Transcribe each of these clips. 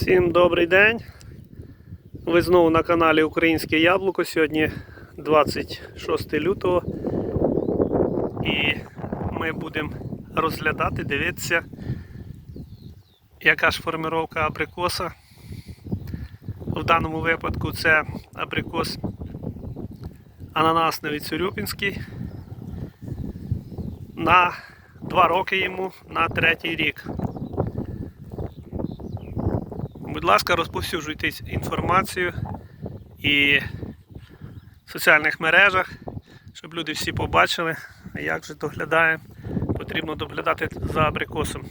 Всім добрий день. Ви знову на каналі Українське Яблуко. Сьогодні 26 лютого. І ми будемо розглядати, дивитися, яка ж формировка абрикоса. В даному випадку це абрикос ананасний Цюрюпінський. На 2 роки йому на третій рік. Будь ласка, розповсюджуйте інформацію і в соціальних мережах, щоб люди всі побачили, як же доглядаємо. Потрібно доглядати за абрикосом.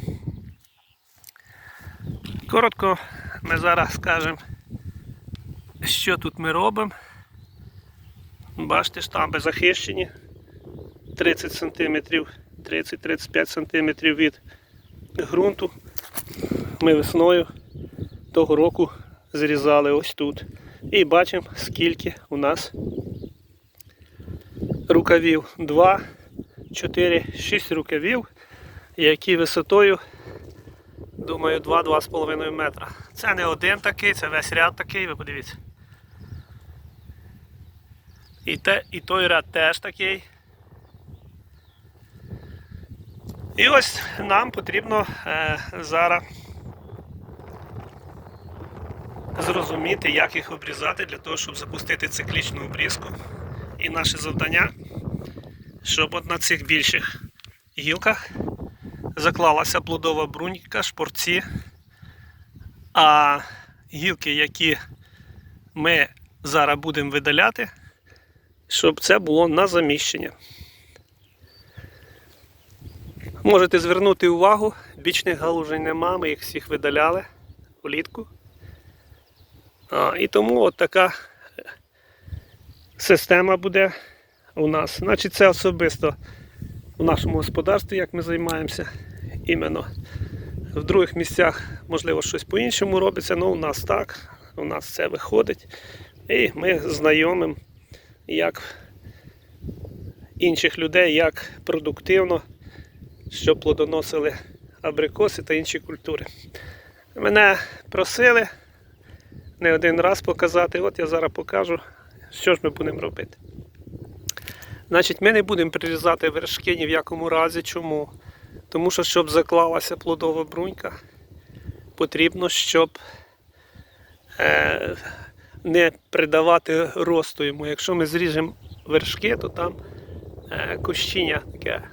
Коротко ми зараз скажемо, що тут ми робимо. Бачите, штамби захищені 30 см, 30-35 см від ґрунту. Ми весною того року зрізали ось тут. І бачимо, скільки у нас рукавів. 2, 4, 6 рукавів, які висотою, думаю, 2-2,5 метра. Це не один такий, це весь ряд такий, ви подивіться. І, те, і той ряд теж такий. І ось нам потрібно е, зараз зрозуміти, як їх обрізати для того, щоб запустити циклічну обрізку. І наше завдання, щоб от на цих більших гілках заклалася плодова брунька, шпорці, а гілки, які ми зараз будемо видаляти, щоб це було на заміщення. Можете звернути увагу, бічних галужень нема, ми їх всіх видаляли влітку. А, і тому от така система буде у нас. Значить, це особисто у нашому господарстві, як ми займаємося. Іменно в других місцях, можливо, щось по-іншому робиться, але у нас так, у нас це виходить. І ми знайомимо, як інших людей, як продуктивно, щоб плодоносили абрикоси та інші культури. Мене просили не один раз показати. От я зараз покажу, що ж ми будемо робити. Значить, ми не будемо прирізати вершки ні в якому разі. Чому? Тому що, щоб заклалася плодова брунька, потрібно, щоб е, не придавати росту йому. Якщо ми зріжемо вершки, то там е, кущіння таке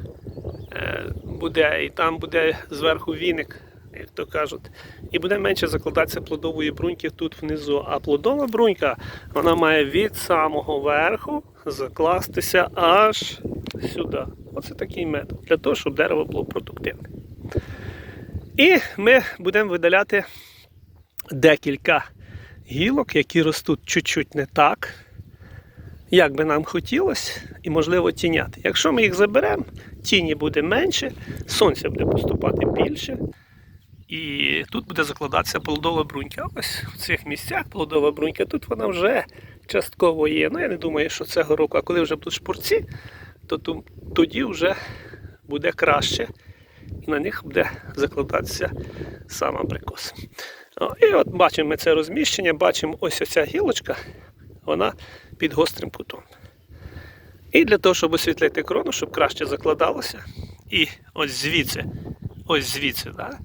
е, буде, і там буде зверху віник як то кажуть, і буде менше закладатися плодової бруньки тут внизу. А плодова брунька вона має від самого верху закластися аж сюди. Оце такий метод, для того, щоб дерево було продуктивне. І ми будемо видаляти декілька гілок, які ростуть чуть-чуть не так, як би нам хотілося, і, можливо, тіняти. Якщо ми їх заберемо, тіні буде менше, сонця буде поступати більше. І тут буде закладатися плодова брунька. Ось в цих місцях плодова брунька. Тут вона вже частково є. Ну я не думаю, що цього року, а коли вже будуть шпурці, то тоді вже буде краще. І на них буде закладатися сам абрикос. О, І от бачимо ми це розміщення, бачимо ось оця гілочка, вона під гострим кутом. І для того, щоб освітлити крону, щоб краще закладалося. І ось звідси, ось звідси, да,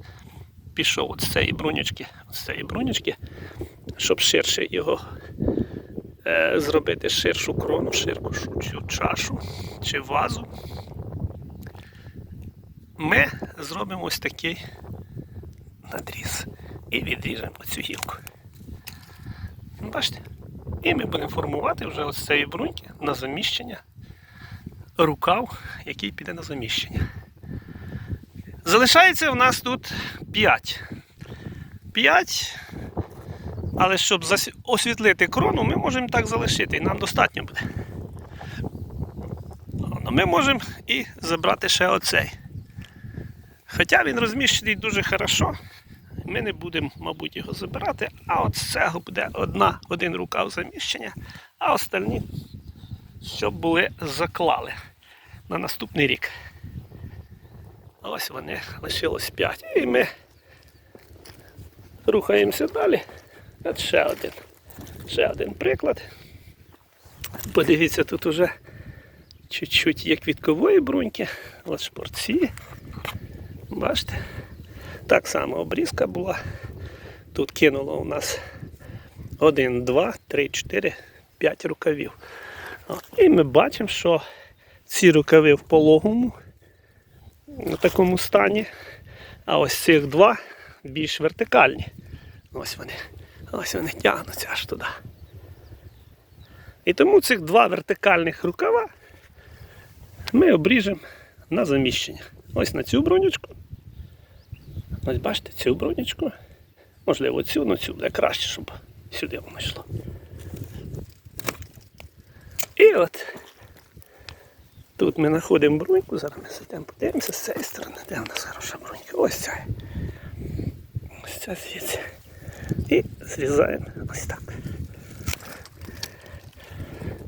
пішов от з цієї брунячки, з цієї брунячки, щоб ширше його е, зробити ширшу крону, ширшу цю чашу чи вазу. Ми зробимо ось такий надріз і відріжемо оцю гілку. Бачите? І ми будемо формувати вже ось цієї бруньки на заміщення рукав, який піде на заміщення. Залишається у нас тут 5. 5. Але щоб освітлити крону, ми можемо так залишити, і нам достатньо буде. Ми можемо і забрати ще оцей. Хоча він розміщений дуже хорошо, ми не будемо, мабуть, його забирати, а от з цього буде одна, один рукав заміщення, а остальні, щоб були заклали на наступний рік. Ось вони лишилось 5. І ми Рухаємося далі. От ще один. Ще один приклад. Подивіться, тут уже чуть-чуть є квіткової бруньки. От шпорці. Бачите? Так само обрізка була. Тут кинуло у нас 1, 2, 3, 4, 5 рукавів. І ми бачимо, що ці рукави в пологому в такому стані, а ось цих два більш вертикальні. Ось вони. Ось вони тягнуться аж туди. І тому цих два вертикальних рукава ми обріжемо на заміщення. Ось на цю бронючку. Ось бачите, цю бронючку. Можливо, цю, але цю буде краще, щоб сюди воно йшло. І от тут ми знаходимо бруньку, зараз ми зайдемо, подивимося з цієї сторони, де у нас хороша брунька. Ось ця. Ось ця звідси. І зрізаємо ось так.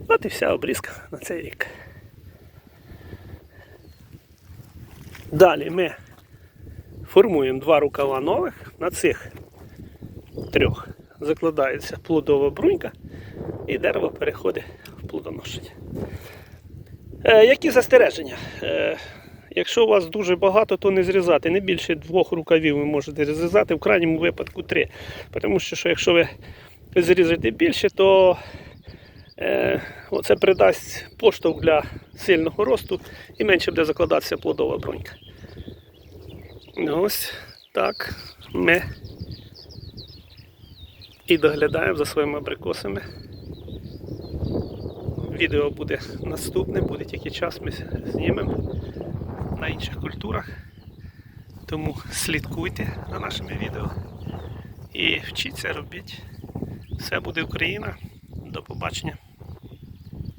От і вся обрізка на цей рік. Далі ми формуємо два рукава нових. На цих трьох закладається плодова брунька і дерево переходить в плодоношення. Е, які застереження? Е, якщо у вас дуже багато, то не зрізати. Не більше двох рукавів ви можете зрізати, в крайньому випадку три. Тому що, що якщо ви зрізаєте більше, то е, це придасть поштовх для сильного росту і менше буде закладатися плодова брунька. Ось так ми і доглядаємо за своїми абрикосами. Відео буде наступне, буде тільки час, ми знімемо на інших культурах. Тому слідкуйте за нашими відео і вчіться робіть. Все буде Україна. До побачення.